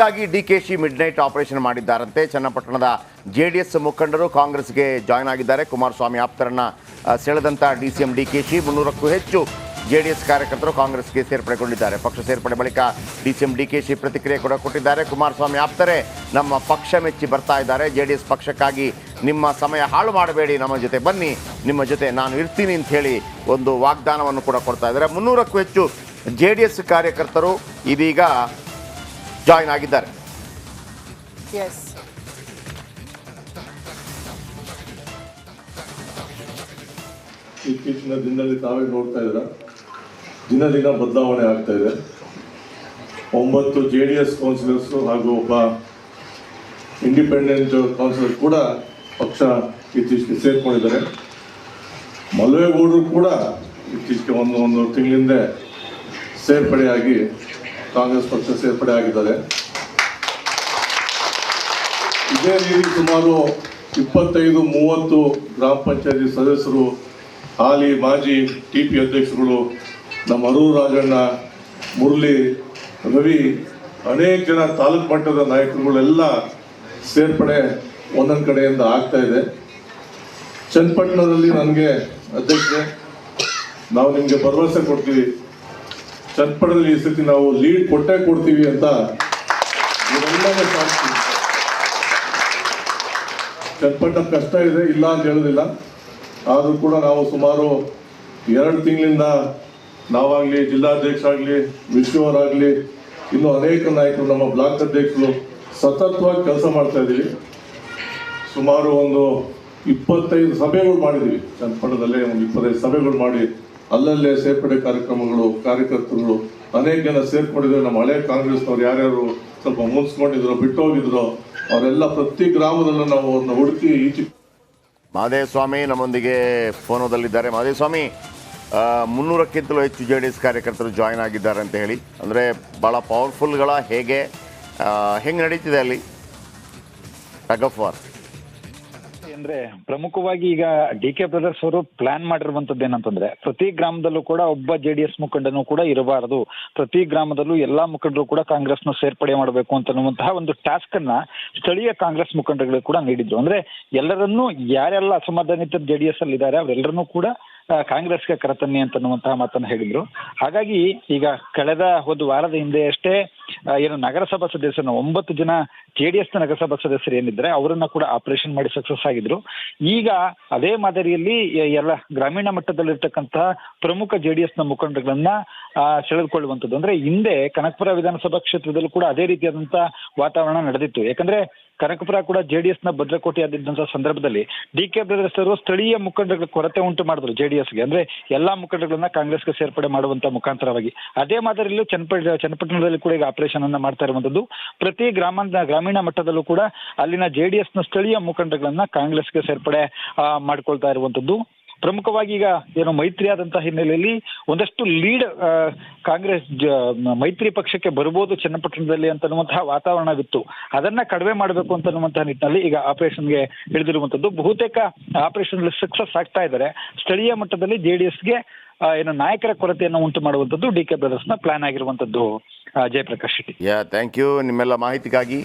ಗಾಗಿ DKShi mid night operation ಮಾಡಿದ್ದಾರಂತೆ. ಚನ್ನಪಟ್ಟಣದ ಜೆಡಿಎಸ್ ಮುಖಂಡರು ಕಾಂಗ್ರೆಸ್ಗೆ ಜಾಯ್ನ್ ಆಗಿದ್ದಾರೆ. ಕುಮಾರಸ್ವಾಮಿ ಆಪ್ತರನ್ನ ಡಿ ಸೆಳೆದಂತ ಡಿಸಿಎಂ ಡಿಕೆಶಿ ಮುನ್ನೂರಕ್ಕೂ ಹೆಚ್ಚು ಜೆಡಿಎಸ್ ಕಾರ್ಯಕರ್ತರು ಕಾಂಗ್ರೆಸ್ಗೆ ಸೇರ್ಪಡೆಗೊಂಡಿದ್ದಾರೆ. ಪಕ್ಷ ಸೇರ್ಪಡೆ ಬಳಿಕ ಡಿಸಿಎಂ ಡಿಕೆಶಿ ಪ್ರತಿಕ್ರಿಯೆ ಕೂಡ ಕೊಟ್ಟಿದ್ದಾರೆ. ಕುಮಾರಸ್ವಾಮಿ ಆಪ್ತರೆ, ನಮ್ಮ ಪಕ್ಷ ಮೆಚ್ಚಿ ಬರ್ತಾ ಇದ್ದಾರೆ. ಜೆಡಿಎಸ್ ಪಕ್ಷಕ್ಕಾಗಿ ನಿಮ್ಮ ಸಮಯ ಹಾಳು ಮಾಡಬೇಡಿ. ನಮ್ಮ ಜೊತೆ ಬನ್ನಿ. ನಿಮ್ಮ ಜೊತೆ ನಾನು ಇರ್ತೀನಿ ಅಂತ ಹೇಳಿ ಒಂದು ವಾಗ್ದಾನವನ್ನು ಕೂಡ ಕೊಡ್ತಾ ಇದ್ದಾರೆ. ಮುನ್ನೂರಕ್ಕೂ ಹೆಚ್ಚು ಜೆ ಡಿ ಎಸ್ ಕಾರ್ಯಕರ್ತರು ಇದೀಗ ಜಾಯ್ನ್ ಆಗಿದ್ದಾರೆ. ಎಸ್ ಇತ್ತೀಚಿನ ದಿನದಲ್ಲಿ ತಾವೇ ನೋಡ್ತಾ ಇದ್ರ ದಿನ ದಿನ ಬದಲಾವಣೆ ಆಗ್ತಾ ಇದೆ. ಒಂಬತ್ತು ಜೆ ಡಿ ಎಸ್ ಕೌನ್ಸಿಲರ್ಸು ಹಾಗೂ ಒಬ್ಬ ಇಂಡಿಪೆಂಡೆಂಟ್ ಕೌನ್ಸಿಲರ್ ಕೂಡ ಪಕ್ಷ ಇತ್ತೀಚೆಗೆ ಸೇರ್ಕೊಂಡಿದ್ದಾರೆ. ಮಲ್ವೇಗೌಡರು ಕೂಡ ಇತ್ತೀಚೆಗೆ ಒಂದು ಒಂದು ತಿಂಗಳಿಂದ ಸೇರ್ಪಡೆಯಾಗಿ ಕಾಂಗ್ರೆಸ್ ಪಕ್ಷ ಸೇರ್ಪಡೆ ಆಗಿದ್ದಾರೆ. ಇದೇ ರೀತಿ ಸುಮಾರು ಇಪ್ಪತ್ತೈದು, ಮೂವತ್ತು ಗ್ರಾಮ ಪಂಚಾಯತಿ ಸದಸ್ಯರು, ಹಾಲಿ ಮಾಜಿ ಟಿ ಪಿ ಅಧ್ಯಕ್ಷರುಗಳು, ನಮ್ಮ ಅರೂರು ರಾಜಣ್ಣ, ಮುರಳಿ, ರವಿ, ಅನೇಕ ಜನ ತಾಲೂಕು ಮಟ್ಟದ ನಾಯಕರುಗಳೆಲ್ಲ ಸೇರ್ಪಡೆ ಒಂದೊಂದು ಕಡೆಯಿಂದ ಆಗ್ತಾ ಇದೆ. ಚನ್ನಪಟ್ಟಣದಲ್ಲಿ ನನಗೆ ಅಧ್ಯಕ್ಷ, ನಾವು ನಿಮಗೆ ಭರವಸೆ ಕೊಡ್ತೀವಿ. ಚನ್ನಪಟ್ಟಣದಲ್ಲಿ ಈ ಸತಿ ನಾವು ಲೀಡ್ ಕೊಟ್ಟೆ ಕೊಡ್ತೀವಿ ಅಂತ ಚಟ್ಪಟ್ಟ ಕಷ್ಟ ಇದೆ, ಇಲ್ಲ ಅಂತ ಹೇಳೋದಿಲ್ಲ. ಆದರೂ ಕೂಡ ನಾವು ಸುಮಾರು ಎರಡು ತಿಂಗಳಿಂದ ನಾವಾಗಲಿ ಜಿಲ್ಲಾಧ್ಯಕ್ಷ ಆಗಲಿ ವಿಶ್ವವರಾಗಲಿ, ಇನ್ನು ಅನೇಕ ನಾಯಕರು, ನಮ್ಮ ಬ್ಲಾಕ್ ಅಧ್ಯಕ್ಷರು ಸತತವಾಗಿ ಕೆಲಸ ಮಾಡ್ತಾ ಇದ್ದೀವಿ. ಸುಮಾರು ಒಂದು ಇಪ್ಪತ್ತೈದು ಸಭೆಗಳು ಮಾಡಿದ್ದೀವಿ. ಚನ್ನಪಟ್ಟಣದಲ್ಲೇ ಒಂದು ಇಪ್ಪತ್ತೈದು ಸಭೆಗಳು ಮಾಡಿ ಅಲ್ಲಲ್ಲೇ ಸೇರ್ಪಡೆ ಕಾರ್ಯಕ್ರಮಗಳು ಕಾರ್ಯಕರ್ತರುಗಳು ಅನೇಕ ಜನ ಸೇರ್ಪಡಿದ್ರು ನಮ್ಮ ಹಳೆ ಕಾಂಗ್ರೆಸ್ನವ್ರು ಯಾರ್ಯಾರು ಸ್ವಲ್ಪ ಮುನ್ಸ್ಕೊಂಡಿದ್ರು ಬಿಟ್ಟೋಗಿದ್ರು ಅವರೆಲ್ಲ ಪ್ರತಿ ಗ್ರಾಮದಲ್ಲೂ ನಾವು ಅವ್ರನ್ನ ಹುಡುಕಿ ಈಚೆ ಮಾದೇಸ್ವಾಮಿ ನಮ್ಮೊಂದಿಗೆ ಫೋನದಲ್ಲಿದ್ದಾರೆ. ಮಹದೇವಸ್ವಾಮಿ ಆ, ಮುನ್ನೂರಕ್ಕಿಂತಲೂ ಹೆಚ್ಚು ಜೆ ಡಿ ಎಸ್ ಕಾರ್ಯಕರ್ತರು ಜಾಯ್ನ್ ಆಗಿದ್ದಾರೆ ಅಂತ ಹೇಳಿ. ಅಂದರೆ ಭಾಳ ಪವರ್ಫುಲ್ಗಳ ಹೇಗೆ ಹೆಂಗೆ ನಡೀತಿದೆ ಅಲ್ಲಿ? ಟಗ್ ಆಫ್ ವಾರ್ ಅಂದ್ರೆ ಪ್ರಮುಖವಾಗಿ ಈಗ ಡಿ ಕೆ ಬ್ರದರ್ಸ್ ಅವರು ಪ್ಲಾನ್ ಮಾಡಿರುವಂತದ್ದು ಏನಂತಂದ್ರೆ ಪ್ರತಿ ಗ್ರಾಮದಲ್ಲೂ ಕೂಡ ಒಬ್ಬ ಜೆ ಡಿ ಎಸ್ ಮುಖಂಡನು ಕೂಡ ಇರಬಾರದು. ಪ್ರತಿ ಗ್ರಾಮದಲ್ಲೂ ಎಲ್ಲಾ ಮುಖಂಡರು ಕೂಡ ಕಾಂಗ್ರೆಸ್ನ ಸೇರ್ಪಡೆ ಮಾಡಬೇಕು ಅಂತನ್ನುವಂತಹ ಒಂದು ಟಾಸ್ಕ್ ಅನ್ನ ಸ್ಥಳೀಯ ಕಾಂಗ್ರೆಸ್ ಮುಖಂಡರುಗಳು ಕೂಡ ನೀಡಿದ್ರು. ಅಂದ್ರೆ ಎಲ್ಲರನ್ನೂ ಯಾರೆಲ್ಲ ಅಸಮಾಧಾನಿತ ಜೆ ಡಿ ಎಸ್ ಅಲ್ಲಿ ಇದ್ದಾರೆ ಅವರೆಲ್ಲರನ್ನೂ ಕೂಡ ಕಾಂಗ್ರೆಸ್ಗೆ ಕರೆತನ್ನಿ ಅಂತನ್ನುವಂತಹ ಮಾತನ್ನು ಹೇಳಿದ್ರು. ಹಾಗಾಗಿ ಈಗ ಕಳೆದ ಒಂದು ವಾರದ ಹಿಂದೆ ಆ, ಏನು ನಗರಸಭಾ ಸದಸ್ಯರ ಒಂಬತ್ತು ಜನ ಜೆ ಡಿ ಎಸ್ ನಗರಸಭಾ ಸದಸ್ಯರು ಏನಿದ್ರೆ ಅವರನ್ನ ಕೂಡ ಆಪರೇಷನ್ ಮಾಡಿ ಸಕ್ಸಸ್ ಆಗಿದ್ರು. ಈಗ ಅದೇ ಮಾದರಿಯಲ್ಲಿ ಎಲ್ಲ ಗ್ರಾಮೀಣ ಮಟ್ಟದಲ್ಲಿರ್ತಕ್ಕಂತಹ ಪ್ರಮುಖ ಜೆ ಡಿ ಎಸ್ನ ಮುಖಂಡರುಗಳನ್ನ ಆ, ಸೆಳೆದುಕೊಳ್ಳುವಂಥದ್ದು. ಅಂದ್ರೆ ಹಿಂದೆ ಕನಕಪುರ ವಿಧಾನಸಭಾ ಕ್ಷೇತ್ರದಲ್ಲೂ ಕೂಡ ಅದೇ ರೀತಿಯಾದಂತಹ ವಾತಾವರಣ ನಡೆದಿತ್ತು. ಯಾಕಂದ್ರೆ ಕನಕಪುರ ಕೂಡ ಜೆಡಿಎಸ್ನ ಭದ್ರಕೋಟೆ ಆದಿದ್ದಂತ ಸಂದರ್ಭದಲ್ಲಿ ಡಿ ಕೆ ಬ್ರದರ್ಸ್ ಅವರು ಸ್ಥಳೀಯ ಮುಖಂಡಗಳ ಕೊರತೆ ಉಂಟು ಮಾಡಿದ್ರು ಜೆಡಿಎಸ್ಗೆ. ಎಸ್ಗೆ ಅಂದ್ರೆ ಎಲ್ಲಾ ಮುಖಂಡರುಗಳನ್ನ ಕಾಂಗ್ರೆಸ್ಗೆ ಸೇರ್ಪಡೆ ಮಾಡುವಂತ ಮುಖಾಂತರವಾಗಿ. ಅದೇ ಮಾದರಿಯಲ್ಲೂ ಚನ್ನಪಟ್ಟ, ಚನ್ನಪಟ್ಟಣದಲ್ಲಿ ಕೂಡ ಈಗ ಆಪರೇಷನ್ ಅನ್ನ ಮಾಡ್ತಾ ಇರುವಂತದ್ದು. ಪ್ರತಿ ಗ್ರಾಮ ಗ್ರಾಮೀಣ ಮಟ್ಟದಲ್ಲೂ ಕೂಡ ಅಲ್ಲಿನ ಜೆಡಿಎಸ್ನ ಸ್ಥಳೀಯ ಮುಖಂಡಗಳನ್ನ ಕಾಂಗ್ರೆಸ್ಗೆ ಸೇರ್ಪಡೆ ಮಾಡ್ಕೊಳ್ತಾ ಇರುವಂತದ್ದು. ಪ್ರಮುಖವಾಗಿ ಈಗ ಏನು ಮೈತ್ರಿ ಆದಂತಹ ಹಿನ್ನೆಲೆಯಲ್ಲಿ ಒಂದಷ್ಟು ಲೀಡ್ ಕಾಂಗ್ರೆಸ್ ಮೈತ್ರಿ ಪಕ್ಷಕ್ಕೆ ಬರಬಹುದು ಚನ್ನಪಟ್ಟಣದಲ್ಲಿ ಅಂತನ್ನುವಂತಹ ವಾತಾವರಣವಿತ್ತು ಅದನ್ನ ಕಡಿಮೆ ಮಾಡಬೇಕು ಅಂತನ್ನುವಂತಹ ನಿಟ್ಟಿನಲ್ಲಿ ಈಗ ಆಪರೇಷನ್ಗೆ ಹಿಡಿದಿರುವಂತದ್ದು. ಬಹುತೇಕ ಆಪರೇಷನ್ ಸಕ್ಸಸ್ ಆಗ್ತಾ ಇದ್ದಾರೆ. ಸ್ಥಳೀಯ ಮಟ್ಟದಲ್ಲಿ ಜೆಡಿಎಸ್ಗೆ ಏನು ನಾಯಕರ ಕೊರತೆಯನ್ನು ಉಂಟು ಮಾಡುವಂತದ್ದು ಡಿ ಕೆ ಬ್ರದರ್ಸ್ನ ಪ್ಲಾನ್ ಆಗಿರುವಂತದ್ದು Jayaprakash Shetty. Yeah thank you ನಿಮ್ಮೆಲ್ಲ ಮಾಹಿತಿಗಾಗಿ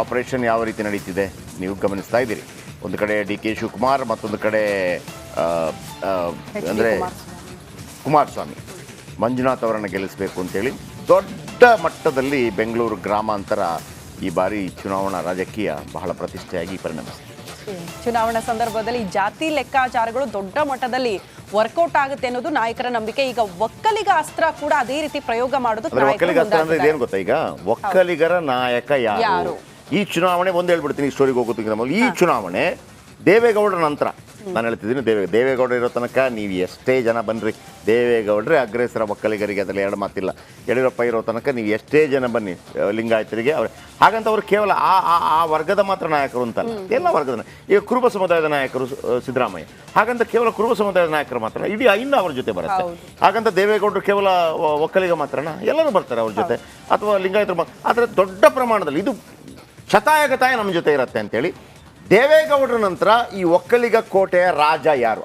ಆಪರೇಷನ್ ಯಾವ ರೀತಿ ನಡೀತಿದೆ, ನೀವು ಗಮನಿಸ್ತಾ ಇದ್ದೀರಿ. ಒಂದು ಕಡೆ ಡಿ ಕೆ ಶಿವಕುಮಾರ್ ಮತ್ತೊಂದು ಕಡೆ ಅಂದರೆ ಕುಮಾರಸ್ವಾಮಿ. ಮಂಜುನಾಥ್ ಅವರನ್ನು ಗೆಲ್ಲಿಸಬೇಕು ಅಂತೇಳಿ ದೊಡ್ಡ ಮಟ್ಟದಲ್ಲಿ ಬೆಂಗಳೂರು ಗ್ರಾಮಾಂತರ ಈ ಬಾರಿ ಚುನಾವಣಾ ರಾಜಕೀಯ ಬಹಳ ಪ್ರತಿಷ್ಠೆಯಾಗಿ ಪರಿಣಮಿಸಿದೆ. ಚುನಾವಣಾ ಸಂದರ್ಭದಲ್ಲಿ ಜಾತಿ ಲೆಕ್ಕಾಚಾರಗಳು ದೊಡ್ಡ ಮಟ್ಟದಲ್ಲಿ ವರ್ಕೌಟ್ ಆಗುತ್ತೆ ಅನ್ನೋದು ನಾಯಕರ ನಂಬಿಕೆ. ಈಗ ಒಕ್ಕಲಿಗ ಅಸ್ತ್ರ ಕೂಡ ಅದೇ ರೀತಿ ಪ್ರಯೋಗ ಮಾಡೋದು ಒಕ್ಕಲಿಗ ಅಸ್ತ್ರ ಅಂದ್ರೆ. ಇದೇನು ಗೊತ್ತಾ ಈಗ? ಒಕ್ಕಲಿಗರ ನಾಯಕ ಯಾರು? ಈ ಚುನಾವಣೆ ಒಂದು ಹೇಳ್ಬಿಡ್ತೀನಿ ಈ ಸ್ಟೋರಿಗೆ ಹೋಗೋದಕ್ಕಿಂತ ಮೊದಲು ಈ ಚುನಾವಣೆ ದೇವೇಗೌಡರ ನಂತರ. ನಾನು ಹೇಳ್ತಿದ್ದೀನಿ ದೇವೇ ದೇವೇಗೌಡ ಇರೋ ತನಕ ನೀವು ಎಷ್ಟೇ ಜನ ಬನ್ನಿರಿ ದೇವೇಗೌಡರೇ ಅಗ್ರೇಸರ ಒಕ್ಕಲಿಗರಿಗೆ ಅದರಲ್ಲಿ ಎರಡು ಮಾತಿಲ್ಲ. ಯಡಿಯೂರಪ್ಪ ಇರೋ ತನಕ ನೀವು ಎಷ್ಟೇ ಜನ ಬನ್ನಿ ಲಿಂಗಾಯತರಿಗೆ ಅವ್ರು ಹಾಗಂತ ಅವರು ಕೇವಲ ಆ ಆ- ಆ ವರ್ಗದ ಮಾತ್ರ ನಾಯಕರು ಅಂತಲ್ಲ ಎಲ್ಲ ವರ್ಗದ ಈಗ ಕುರುಬ ಸಮುದಾಯದ ನಾಯಕರು ಸಿದ್ದರಾಮಯ್ಯ. ಹಾಗಂತ ಕೇವಲ ಕುರುಬ ಸಮುದಾಯದ ನಾಯಕರು ಮಾತ್ರ ಇಡೀ ಇನ್ನು ಅವ್ರ ಜೊತೆ ಬರುತ್ತೆ. ಹಾಗಂತ ದೇವೇಗೌಡರು ಕೇವಲ ಒಕ್ಕಲಿಗ ಮಾತ್ರನಾ? ಎಲ್ಲರೂ ಬರ್ತಾರೆ ಅವ್ರ ಜೊತೆ. ಅಥವಾ ಲಿಂಗಾಯತರು ಆದರೆ ದೊಡ್ಡ ಪ್ರಮಾಣದಲ್ಲಿ ಇದು ಶತಾಯಗತಾಯ ನಮ್ಮ ಜೊತೆ ಇರುತ್ತೆ ಅಂತೇಳಿ ದೇವೇಗೌಡರ ನಂತರ ಈ ಒಕ್ಕಲಿಗ ಕೋಟೆಯ ರಾಜ ಯಾರು?